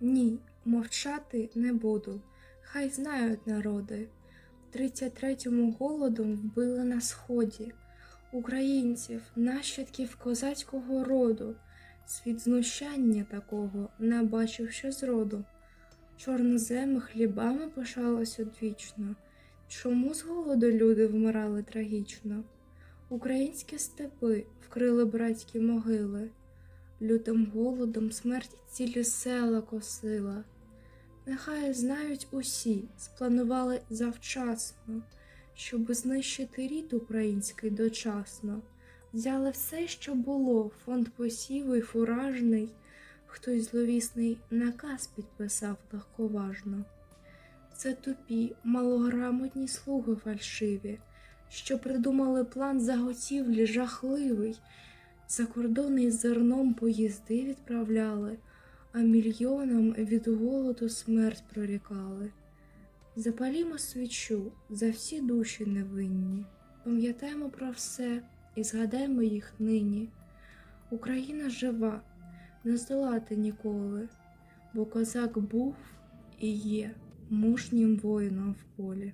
Ні, мовчати не буду. Хай знають народи. В 33-му голодом вбили на сході українців, нащадків козацького роду. Світ знущання такого не бачив ще зроду. Чорноземи хлібами пишалось одвічно. Чому з голоду люди вмирали трагічно? Українські степи вкрили братські могили. Лютим голодом смерть цілі села косила. Нехай знають усі, спланували завчасно, щоб знищити рід український дочасно. Взяли все, що було, фонд посівий, фуражний, хтось зловісний наказ підписав легковажно. Це тупі, малограмотні слуги фальшиві, що придумали план заготівлі жахливий. За кордони із зерном поїзди відправляли, а мільйонам від голоду смерть прорікали. Запалімо свічу за всі душі невинні, пам'ятаємо про все і згадаймо їх нині. Україна жива, не здолати ніколи, бо козак був і є мужнім воїном в полі.